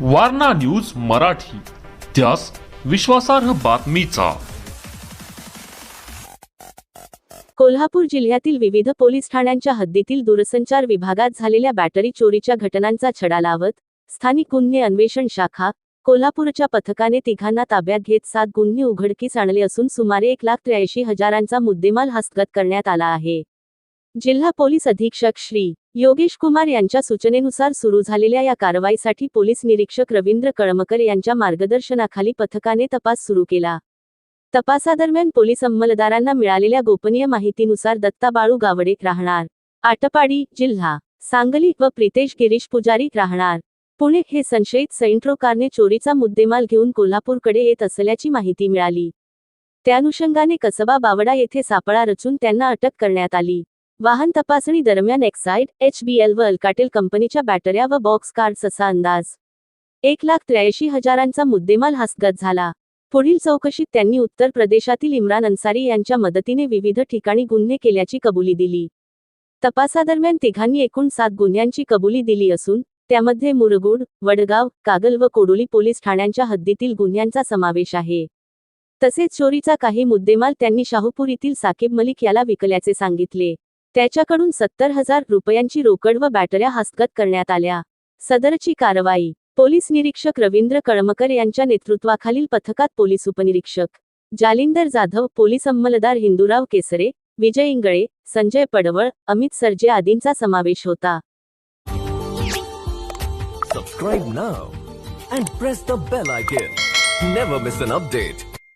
Warna news Marathi. त्यास विश्वासार्ह बातमीचा. कोल्हापूर जिल्ह्यातील विविध पोलीस ठाण्यांच्या हद्दीतील दूरसंचार विभागात झालेल्या बॅटरी चोरीच्या घटनांचा छडा लावत स्थानिक गुन्हे अन्वेषण शाखा कोल्हापूरच्या पथकाने तिघांना ताब्यात घेत सात गुन्हे उघडकीस आणले असून सुमारे एक लाख त्र्याऐंशी हजारांचा मुद्देमाल हस्तगत करण्यात आला आहे. जिल्हा पोलीस अधीक्षक श्री योगेश कुमार यांच्या सूचनेनुसार सुरू झालेल्या या कारवाईसाठी पोलीस निरीक्षक रवींद्र कळमकर यांच्या मार्गदर्शनाखाली पथकाने तपास सुरू केला. तपासादरम्यान पोलीस अंमलदारांना मिळालेल्या गोपनीय माहितीनुसार दत्ता बाळू गावडे राहणार आटपाडी जिल्हा सांगली व प्रितेश गिरीश पुजारी राहणार. पुणे हे संशयित सेंट्रो कारने चोरीचा मुद्देमाल घेऊन कोल्हापूरकडे येत असल्याची माहिती मिळाली. त्यानुषंगाने कसबा बावडा येथे सापळा रचून त्यांना अटक करण्यात आली. वाहन तपासणी दरम्यान एक्साईड एचबीएल व अल्काटेल कंपनीच्या बॅटऱ्या व बॉक्स कार्ड्स असा अंदाज. एक लाख त्र्याऐंशी हजारांचा मुद्देमाल हस्तगत झाला. पुढील चौकशीत त्यांनी उत्तर प्रदेशातील इम्रान अन्सारी यांच्या मदतीने विविध ठिकाणी गुन्हे केल्याची कबुली दिली. तपासादरम्यान तिघांनी एकूण सात गुन्ह्यांची कबुली दिली असून त्यामध्ये मुरगुड वडगाव कागल व कोडोली पोलीस ठाण्यांच्या हद्दीतील गुन्ह्यांचा समावेश आहे. तसेच चोरीचा काही मुद्देमाल त्यांनी शाहूपूर येथील साकीब मलिक याला विकल्याचे सांगितले. त्याच्याकडून सत्तर हजार रुपयांची रोकड व बॅटऱ्या हस्तगत करण्यात आल्या. सदरची कारवाई. पोलीस निरीक्षक रवींद्र कळमकर यांच्या नेतृत्वाखालील पथकात पोलीस उपनिरीक्षक जालिंदर जाधव पोलीस अंमलदार हिंदूराव केसरे विजय इंगळे संजय पडवळ अमित सरजे आदींचा समावेश होता. Subscribe now and press the bell icon never miss an update